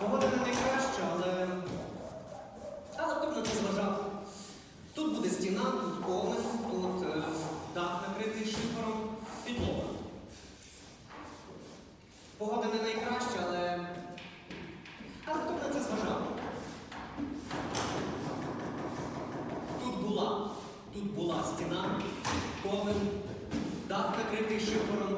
погода не найкраща, але. Але хто б на це зважав? Тут буде стіна, тут комен, тут е, дах накритий шифером, підлога. Погода не найкраща, але. Але хто б на це зважав? Тут була. Тут була стіна, комен, дах накритий шифером,